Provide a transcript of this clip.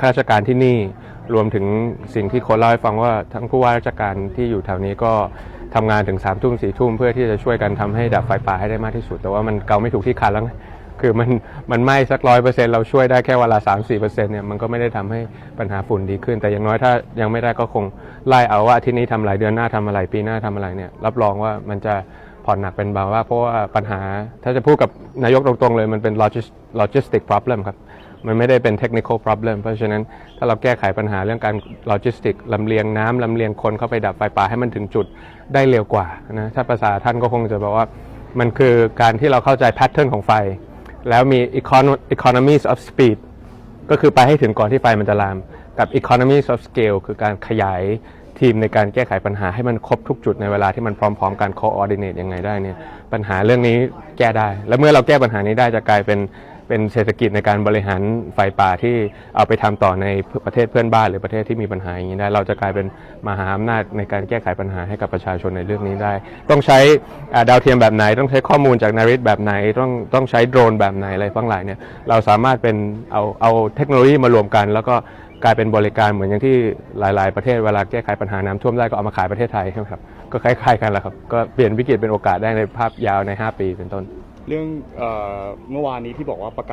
ข้าราชการที่นี่รวมถึงสิ่งที่โคนเล่าให้ฟังว่าทั้งผู้ว่าราชการที่อยู่แถวนี้ก็ทำงานถึง3ามทุ่มสี่ทุ่มเพื่อที่จะช่วยกันทำให้ดับไฟป่าให้ได้มากที่สุด แต่ว่ามันเกาไม่ถูกที่คันแล้วคือมันมันไหม้สักร้อยเปอร์เซ็นต์เราช่วยได้แค่วันละสามสี่เปอร์เซ็นต์เนี่ยมันก็ไม่ได้ทำให้ปัญหาฝุ่นดีขึ้น แต่อย่างน้อยถ้ายังไม่ได้ก็คงไล่เอาว่าอาที่นี้ทำอะไรเดือนหน้าทำอะไรปีหน้าทำอะไรเนี่ยรับรองว่ามันจะ ผ่อนหนักเป็นเบาว่าเพราะว่าปัญหาถ้าจะพูดกับนายกตรงๆเลยมันเป็น logistic problem ครับ มันไม่ได้เป็น technical problem เพราะฉะนั้นถ้าเราแก้ไขปัญหาเรื่องการ logistic ลำเลียงน้ำลำเลียงคนเข้าไปดับไฟป่าให้มันถึงจุดได้เร็วกว่านะถ้าภาษาท่านก็คงจะบอกว่ามันคือการที่เราเข้าใจ pattern ของไฟ แล้วมี economies of speed ก็คือไปให้ถึงก่อนที่ไฟมันจะลาม กับ economies of scale คือการขยาย ทีมในการแก้ไขปัญหาให้มันครบทุกจุดในเวลาที่มันพร้อมๆกัน coordinate ยังไงได้เนี่ยปัญหาเรื่องนี้แก้ได้ และเมื่อเราแก้ปัญหานี้ได้จะกลายเป็น เป็นเศรษฐกิจในการบริหารไฟป่าที่เอาไปทำต่อในประเทศเพื่อนบ้านหรือประเทศที่มีปัญหาอย่างนี้ได้ เราจะกลายเป็นมหาอำนาจในการแก้ไขปัญหาให้กับประชาชนในเรื่องนี้ได้ ต้องใช้ดาวเทียมแบบไหน ต้องใช้ข้อมูลจากนาริตแบบไหน ต้องต้องใช้โดรนแบบไหนอะไรบ้างหลายเนี่ยเราสามารถเป็นเอาเอาเทคโนโลยีมารวมกัน แล้วก็กลายเป็นบริการเหมือนอย่างที่หลาย ๆ ประเทศเวลาแก้ไขปัญหาน้ำท่วมได้ก็เอามาขายประเทศไทยใช่ไหมครับก็คล้ายๆกันแหละครับก็เปลี่ยนวิกฤตเป็นโอกาสได้ในภาพยาวใน 5 ปีเป็นต้น เรื่องเออเมื่อวานนี้ที่บอกว่าประกาศ